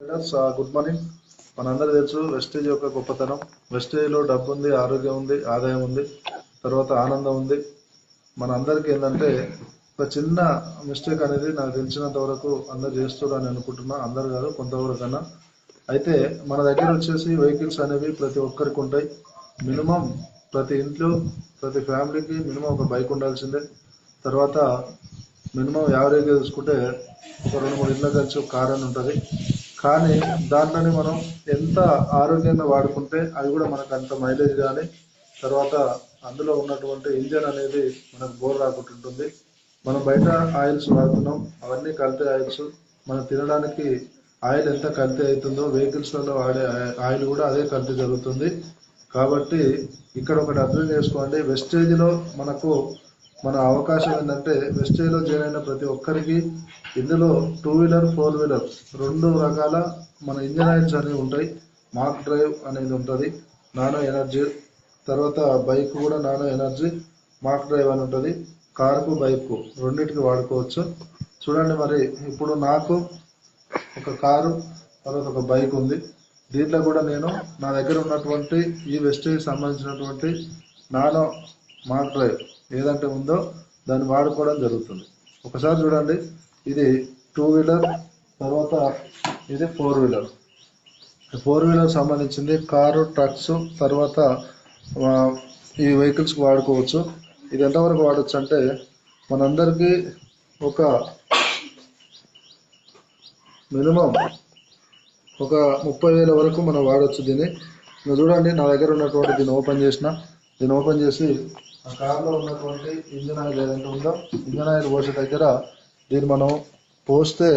Leaders good morning మనందరూ తెలుసు wastage యొక్క గొప్పతనం. వెస్టేజ్లో డబ్బు ఉంది ఆరోగ్యం ఉంది ఆదాయం ఉంది తర్వాత ఆనందం ఉంది మన అందరికీ ఏంటంటే ఒక చిన్న మిస్టేక్ అనేది నాకు తెలిసినంత వరకు అందరు చేస్తారని అనుకుంటున్నా అందరు కాదు కొంతవరకు అన్నా అయితే మన దగ్గర వచ్చేసి వెహికల్స్ అనేవి ప్రతి ఒక్కరికి ఉంటాయి. మినిమం ప్రతి ఇంట్లో ప్రతి ఫ్యామిలీకి మినిమం ఒక బైక్ ఉండాల్సిందే. తర్వాత మినిమం యావరేజ్గా చూసుకుంటే ఒక రెండు మూడు ఇళ్ళ కలిసి ఒక కార్ అని ఉంటుంది. కానీ దాంట్లోనే మనం ఎంత ఆరోగ్యంగా వాడుకుంటే అవి కూడా మనకు అంత మైలేజ్ కానీ తర్వాత అందులో ఉన్నటువంటి ఇంజన్ అనేది మనకు బోర్ రాకుండా ఉంటుంది. మనం బయట ఆయిల్స్ వాడుతున్నాం అవన్నీ కల్తీ ఆయిల్స్ మనం తినడానికి ఆయిల్ ఎంత కల్తీ అవుతుందో వెహికల్స్లలో వాడే ఆయిల్ కూడా అదే కల్తీ జరుగుతుంది. కాబట్టి ఇక్కడ ఒకటి అర్థం చేసుకోండి వెస్టేజ్లో మనకు మన అవకాశం ఏంటంటే వెస్టేలో జాయిన్ అయిన ప్రతి ఒక్కరికి ఇందులో టూ వీలర్ ఫోర్ వీలర్ రెండు రకాల మన ఇంజన్ ఆయిల్స్ అనేవి ఉంటాయి. మార్క్ డ్రైవ్ అనేది ఉంటుంది నానో ఎనర్జీ తర్వాత బైక్ కూడా నానో ఎనర్జీ మాక్ డ్రైవ్ అని ఉంటుంది. కార్కు బైక్ రెండింటికి వాడుకోవచ్చు. చూడండి మరి ఇప్పుడు నాకు ఒక కారు తర్వాత ఒక బైక్ ఉంది. దీంట్లో కూడా నేను నా దగ్గర ఉన్నటువంటి ఈ వెస్టేజ్కి సంబంధించినటువంటి నానో మార్క్ డ్రైవ్ ఏదంటే ఉందో దాన్ని వాడుకోవడం జరుగుతుంది. ఒకసారి చూడండి ఇది టూ వీలర్ తర్వాత ఇది ఫోర్ వీలర్ ఫోర్ వీలర్ సంబంధించింది కారు ట్రక్స్ తర్వాత ఈ వెహికల్స్కి వాడుకోవచ్చు. ఇది ఎంతవరకు వాడచ్చు అంటే మనందరికీ ఒక మినిమం ఒక ముప్పై వేల వరకు మనం వాడచ్చు దీన్ని. చూడండి నా దగ్గర ఉన్నటువంటి దీన్ని ఓపెన్ చేసిన. దీన్ని ఓపెన్ చేసి ఆ కార్లో ఉన్నటువంటి ఇంజన్ ఆయిల్ ఏదైతే ఉందో ఇంజన్ ఆయిల్ పోసే దగ్గర దీన్ని మనం పోస్తే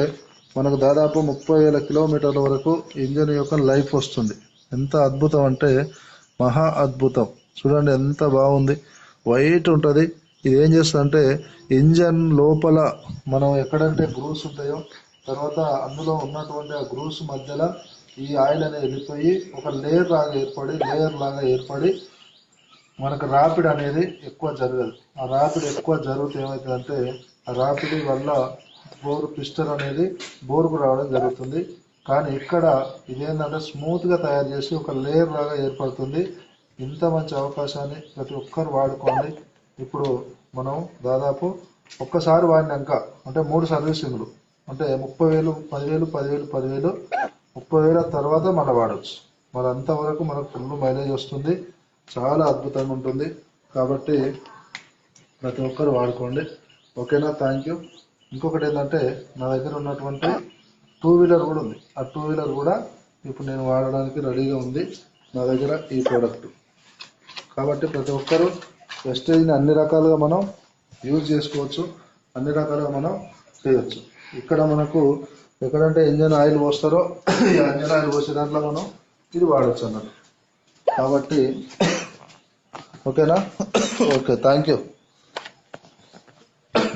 మనకు దాదాపు ముప్పై వేల కిలోమీటర్ల వరకు ఇంజన్ యొక్క లైఫ్ వస్తుంది. ఎంత అద్భుతం అంటే మహా అద్భుతం. చూడండి ఎంత బాగుంది. వైట్ ఉంటుంది. ఇది ఏం చేస్తుందంటే ఇంజన్ లోపల మనం ఎక్కడంటే గ్రూస్ ఉంటాయో తర్వాత అందులో ఉన్నటువంటి ఆ గ్రూస్ మధ్యలో ఈ ఆయిల్ అనేది వెళ్ళిపోయి ఒక లేయర్ లాగా ఏర్పడి లేయర్ లాగా ఏర్పడి మనకు రాపిడ్ అనేది ఎక్కువ జరగదు. ఆ రాపిడ్ ఎక్కువ జరిగితే ఏమవుతుందంటే ఆ రాపిడి వల్ల బోరు పిస్టర్ అనేది బోరుకు రావడం జరుగుతుంది. కానీ ఇక్కడ ఇదేంటంటే స్మూత్గా తయారు చేసి ఒక లేయర్ లాగా ఏర్పడుతుంది. ఇంత మంచి అవకాశాన్ని ప్రతి ఒక్కరు వాడుకోండి. ఇప్పుడు మనం దాదాపు ఒక్కసారి వాడినాక అంటే మూడు సర్వీసింగ్లు అంటే ముప్పై వేలు పదివేలు పదివేలు పదివేలు ముప్పై వేల తర్వాత మళ్ళీ వాడచ్చు. మరి అంతవరకు మనకు ఫుల్ మైలేజ్ వస్తుంది. చాలా అద్భుతంగా ఉంటుంది. కాబట్టి ప్రతి ఒక్కరు వాడుకోండి. ఓకేనా? థ్యాంక్ యూ ఇంకొకటి ఏంటంటే నా దగ్గర ఉన్నటువంటి టూ వీలర్ కూడా ఉంది. ఆ టూ వీలర్ కూడా ఇప్పుడు నేను వాడడానికి రెడీగా ఉంది. నా దగ్గర ఈ ప్రోడక్ట్ కాబట్టి ప్రతి ఒక్కరు వెస్టేజ్ని అన్ని రకాలుగా మనం యూజ్ చేసుకోవచ్చు. అన్ని రకాలుగా మనం చేయొచ్చు. ఇక్కడ మనకు ఎక్కడంటే ఇంజన్ ఆయిల్ పోస్తారో ఈ ఇంజన్ ఆయిల్ పోసే దాంట్లో మనం ఇది వాడచ్చు అన్నట్టు. కాబట్టి ఓకేనా? Okay thank you